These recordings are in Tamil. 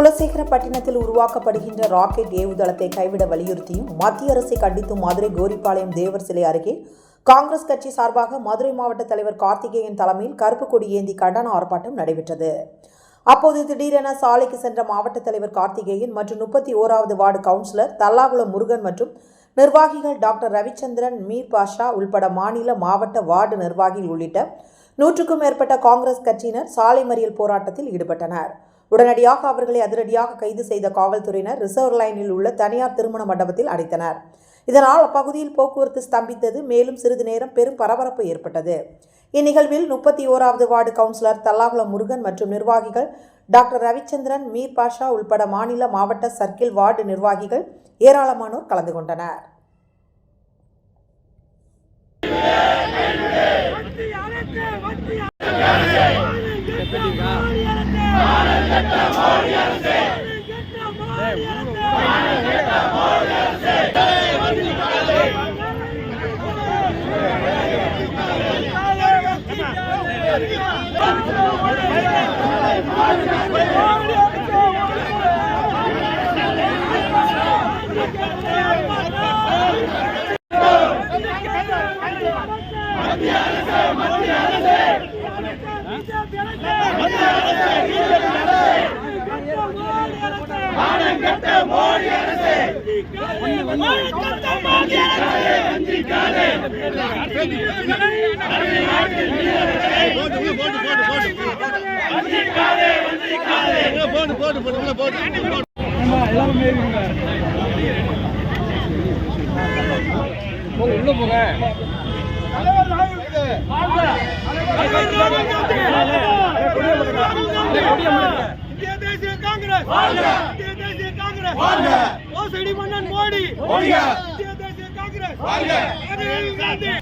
குலசேகரப்பட்டினத்தில் உருவாக்கப்படுகின்ற ராக்கெட் ஏவுதளத்தை கைவிட வலியுறுத்தியும் மத்திய அரசை கண்டித்தும் மதுரை கோரிப்பாளையம் தேவர் சிலை அருகே காங்கிரஸ் கட்சி சார்பாக மதுரை மாவட்ட தலைவர் கார்த்திகேயன் தலைமையில் கருப்பு கொடி ஏந்தி கண்டன ஆர்ப்பாட்டம் நடைபெற்றது. அப்போது திடீரென சாலைக்கு சென்ற மாவட்ட தலைவர் கார்த்திகேயன் மற்றும் முப்பத்தி ஓராவது வார்டு கவுன்சிலர் தல்லாகுளம் முருகன் மற்றும் நிர்வாகிகள் டாக்டர் ரவிச்சந்திரன் மீர் பாஷா உள்பட மாநில மாவட்ட வார்டு நிர்வாகிகள் உள்ளிட்ட நூற்றுக்கும் மேற்பட்ட காங்கிரஸ் கட்சியினர் சாலை மறியல் போராட்டத்தில் ஈடுபட்டனர். உடனடியாக அவர்களை அதிரடியாக கைது செய்த காவல்துறையினர் ரிசர்வ் லைனில் உள்ள தனியார் திருமண மண்டபத்தில் அடைத்தனர் இதனால் அப்பகுதியில் போக்குவரத்து ஸ்தம்பித்தது மேலும் சிறிது நேரம் பெரும் பரபரப்பு ஏற்பட்டது இந்நிகழ்வில் முப்பத்தி ஓராவது வார்டு கவுன்சிலர் தல்லாகுளம் முருகன் மற்றும் நிர்வாகிகள் டாக்டர் ரவிச்சந்திரன் மீர் பாஷா உள்பட மாநில மாவட்ட சர்க்கிள் வார்டு நிர்வாகிகள் ஏராளமானோர் கலந்து கொண்டனர் Yeah. மானங்கெட்ட மோடி அரசு மானங்கெட்ட மோடி அரசு அரசு மானங்கெட்ட மோடி அரசு இந்திய தேசிய காங்கிரஸ். காங்கிரஸ். மோசடி மன்னன் மோடி. இந்திய தேசிய காங்கிரஸ். ராகுல் காந்தி.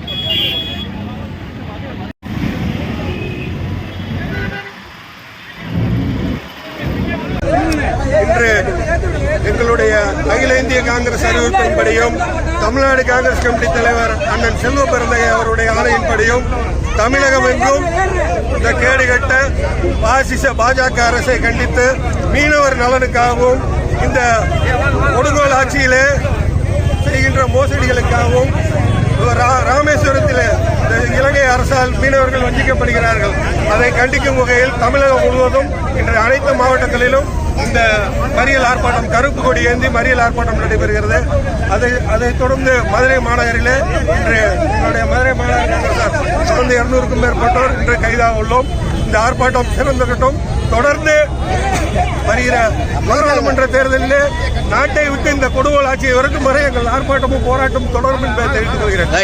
இன்று எங்களுடைய அகில இந்திய காங்கிரஸ் அறிவிப்பின்படியும் தமிழ்நாடு காங்கிரஸ் கமிட்டி தலைவர் அண்ணன் செல்வ பெருந்தகை அவருடைய ஆணையின்படியும் தமிழகம் எங்கும் இந்த கேடுகட்ட பாசிச பாஜக அரசை கண்டித்து மீனவர் நலனுக்காகவும் இந்த கொடுங்கோல் ஆட்சியிலே செய்கின்ற மோசடிகளுக்காகவும் ரா- ராமேஸ்வரத்தில் இலங்கை அரசால் மீனவர்கள் வஞ்சிக்கப்படுகிறார்கள். அதை கண்டிக்கும் வகையில் தமிழகம் முழுவதும் இன்று அனைத்து மாவட்டங்களிலும் இந்த மறியல் ஆர்ப்பாட்டம் கருப்பு கொடி ஏந்தி மறியல் ஆர்ப்பாட்டம் நடைபெறுகிறது. அதை அதைத் தொடர்ந்து மதுரை மாநகரிலே இன்று என்னுடைய மதுரை மாநகர தொடர்ந்து இருநூறுக்கும் மேற்பட்டோர் இன்று கைதாக உள்ளோம். இந்த ஆர்ப்பாட்டம் சிறந்திருக்கட்டும். தொடர்ந்து வருகிற நாடாளுமன்ற தேர்தலிலே நாட்டை விட்டு இந்த கொடுவோல் ஆட்சியை விரட்டும் வரை எங்கள் ஆர்ப்பாட்டமும் போராட்டமும் தொடரும் என்பதை தெரிவித்துக் கொள்கிறேன்.